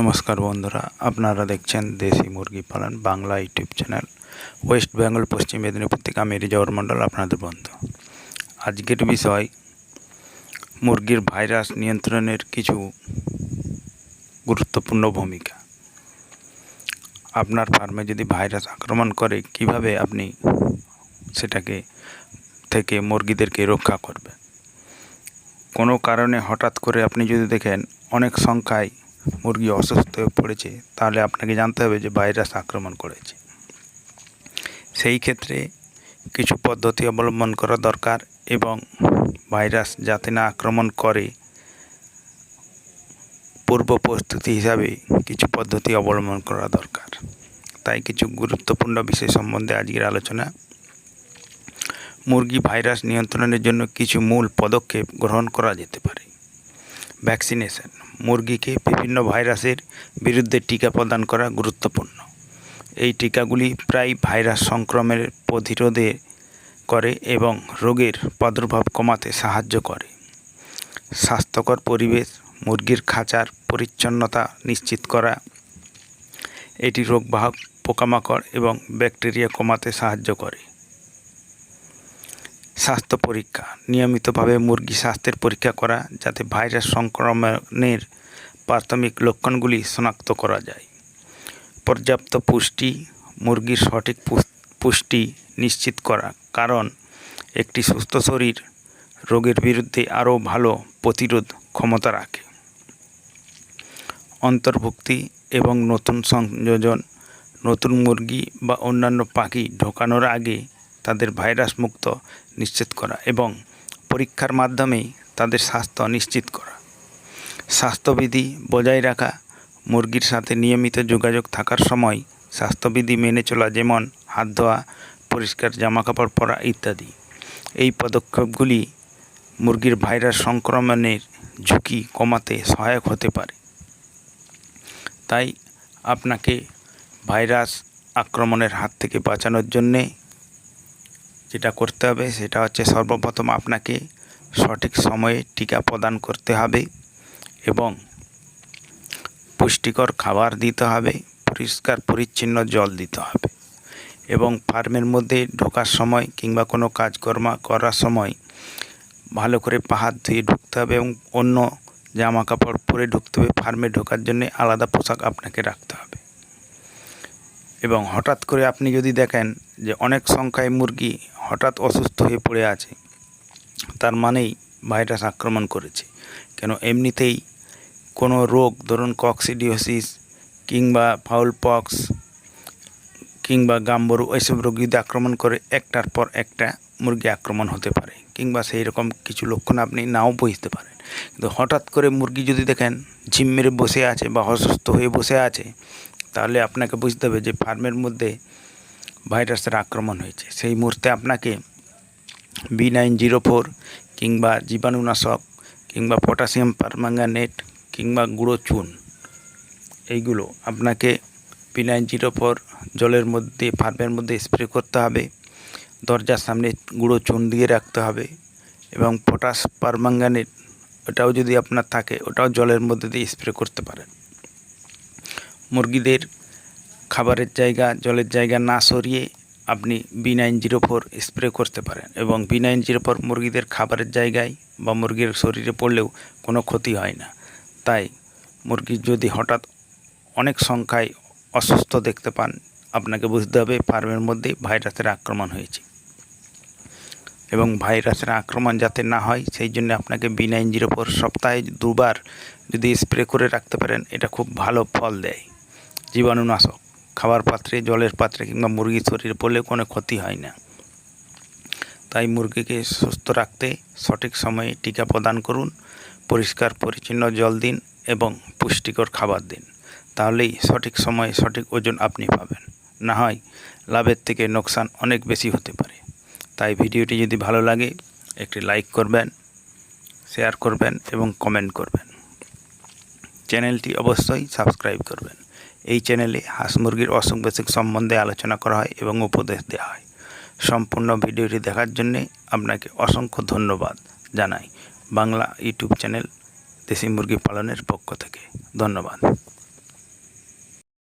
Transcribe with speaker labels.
Speaker 1: নমস্কার বন্ধুরা, আপনারা দেখছেন দেশি মুরগি পালন Bangla YouTube channel. West Bengal, Paschim Medinipur থেকে আমি রিজাউর মণ্ডল, আপনাদের বন্ধু। আজকের বিষয়, মুরগির ভাইরাস নিয়ন্ত্রণের কিছু গুরুত্বপূর্ণ ভূমিকা। আপনার ফার্মে যদি ভাইরাস আক্রমণ করে, কীভাবে আপনি সেটাকে থেকে মুরগিদেরকে রক্ষা করবেন? কোনো কারণে হঠাৎ করে আপনি যদি দেখেন, অনেক সংখ্যায় মুরগি অসুস্থ হয়ে পড়েছে, তাহলে আপনাকে জানতে হবে যে ভাইরাস আক্রমণ করেছে। সেই ক্ষেত্রে কিছু পদ্ধতি অবলম্বন করা দরকার এবং ভাইরাস যাতে না আক্রমণ করে, পূর্ব প্রস্তুতি হিসাবে কিছু পদ্ধতি অবলম্বন করা দরকার। তাই কিছু গুরুত্বপূর্ণ বিষয় সম্বন্ধে আজকের আলোচনা। মুরগি ভাইরাস নিয়ন্ত্রণের জন্য কিছু মূল পদক্ষেপ গ্রহণ করা যেতে পারে। ভ্যাকসিনেশন। মুরগিকে বিভিন্ন ভাইরাসের বিরুদ্ধে টিকা প্রদান করা গুরুত্বপূর্ণ। এই টিকাগুলি প্রায় ভাইরাস সংক্রমণের প্রতিরোধে করে এবং রোগের প্রাদুর্ভাব কমাতে সাহায্য করে। স্বাস্থ্যকর পরিবেশ, মুরগির খাঁচার পরিচ্ছন্নতা নিশ্চিত করা, এটি রোগবাহক পোকামাকড় এবং ব্যাকটেরিয়া কমাতে সাহায্য করে। স্বাস্থ্য পরীক্ষা। নিয়মিতভাবে মুরগি স্বাস্থ্যের পরীক্ষা করা যাতে ভাইরাস সংক্রমণের প্রাথমিক লক্ষণগুলি শনাক্ত করা যায়। পর্যাপ্ত পুষ্টি, মুরগির সঠিক পুষ্টি নিশ্চিত করা। কারণ, একটি সুস্থ শরীর রোগের বিরুদ্ধে আরও ভালো প্রতিরোধ ক্ষমতা রাখে। অন্তর্ভুক্তি এবং নতুন সংযোজন, নতুন মুরগি বা অন্যান্য পাখি ঢোকানোর আগে তাদের ভাইরাস মুক্ত নিশ্চিত করা এবং পরীক্ষার মাধ্যমে তাদের স্বাস্থ্য নিশ্চিত করা। স্বাস্থ্যবিধি বজায় রাখা, মুরগির সাথে নিয়মিত যোগাযোগ থাকার সময় স্বাস্থ্যবিধি মেনে চলা যেমন হাত ধোয়া, পরিষ্কার জামাকাপড় পরা ইত্যাদি। এই পদক্ষেপগুলি মুরগির ভাইরাস সংক্রমণের ঝুঁকি কমাতে সহায়ক হতে পারে। তাই আপনাকে ভাইরাস আক্রমণের হাত থেকে বাঁচানোর জন্যে যেটা করতে হবে সেটা হচ্ছে সর্বপ্রথম আপনাকে সঠিক সময়ে টিকা প্রদান করতে হবে এবং পুষ্টিকর খাবার দিতে হবে, পরিষ্কার পরিচ্ছন্ন জল দিতে হবে এবং ফার্মের মধ্যে ঢোকার সময় কিংবা কোনো কাজকর্ম করার সময় ভালো করে পাহাড় ধুয়ে ঢুকতে হবে এবং অন্য জামা কাপড় পরে ঢুকতে হবে। ফার্মে ঢোকার জন্য আলাদা পোশাক আপনাকে রাখতে হবে এবং হঠাৎ করে আপনি যদি দেখেন যে অনেক সংখ্যায় মুরগি হঠাৎ অসুস্থ হয়ে পড়ে আছে। তার মানেই ভাইরাস আক্রমণ করেছে। কেন এমনিতেই কোনো রোগ, ধরুন কক্সিডিওসিস কিংবা ফাউল পক্স কিংবা গাম্বরু এইসব রোগ যদি আক্রমণ করে, একটার পর একটা মুরগি আক্রমণ হতে পারে কিংবা সেই রকম কিছু লক্ষণ আপনি নাও বুঝতে পারেন। কিন্তু হঠাৎ করে মুরগি যদি দেখেন ঝিম মেরে বসে আছে বা অসুস্থ হয়ে বসে আছে, তাহলে আপনাকে বুঝতে হবে যে ফার্মের মধ্যে ভাইরাসের আক্রমণ হয়েছে। সেই মুহূর্তে আপনাকে বি নাইন জিরো ফোর কিংবা জীবাণুনাশক কিংবা পটাশিয়াম পারম্যাঙ্গানেট কিংবা গুঁড়ো চুন, এইগুলো আপনাকে বি নাইন জিরো ফোর জলের মধ্যে, ফার্মের মধ্যে স্প্রে করতে হবে। দরজার সামনে গুঁড়ো চুন দিয়ে রাখতে হবে এবং পটাশ পারম্যাঙ্গানেট ওটাও যদি আপনার থাকে, ওটাও জলের মধ্যে দিয়ে স্প্রে করতে পারেন। মুরগিদের খাবারের জায়গা, জলের জায়গা না সরিয়ে আপনি B nine zero four spray করতে পারেন এবং বি নাইন জিরো ফোর মুরগিদের খাবারের জায়গায় বা মুরগির শরীরে পড়লেও কোনো ক্ষতি হয় না। তাই মুরগির যদি হঠাৎ অনেক সংখ্যায় অসুস্থ দেখতে পান, আপনাকে বুঝতে হবে ফার্মের মধ্যে ভাইরাসের আক্রমণ হয়েছে। এবং ভাইরাসের আক্রমণ যাতে না হয়, সেই জন্য আপনাকে বি নাইন জিরো ফোর সপ্তাহে দুবার যদি স্প্রে করে রাখতে পারেন, এটা খুব ভালো ফল দেয়। জীবাণুনাশক। খাবার পাত্রে, জলের পাত্রে কিংবা মুরগির শরীরে পড়লে কোনো ক্ষতি হয় না। তাই মুরগিকে সুস্থ রাখতে সঠিক সময়ে টিকা প্রদান করুন, পরিষ্কার পরিচ্ছন্ন জল দিন এবং পুষ্টিকর খাবার দিন। তাহলেই সঠিক সময়ে সঠিক ওজন আপনি পাবেন। না হয় লাভের থেকে নোকসান অনেক বেশি হতে পারে। তাই ভিডিওটি যদি ভালো লাগে, একটি লাইক করবেন, শেয়ার করবেন এবং কমেন্ট করবেন। চ্যানেলটি অবশ্যই সাবস্ক্রাইব করবেন। এই চ্যানেলে হাঁস মুরগির অসুখ বেসুখ সম্বন্ধে আলোচনা করা হয় এবং উপদেশ দেওয়া হয়। সম্পূর্ণ ভিডিওটি দেখার জন্যে আপনাকে অসংখ্য ধন্যবাদ জানাই। বাংলা ইউটিউব চ্যানেল দেশি মুরগি পালনের পক্ষ থেকে। ধন্যবাদ।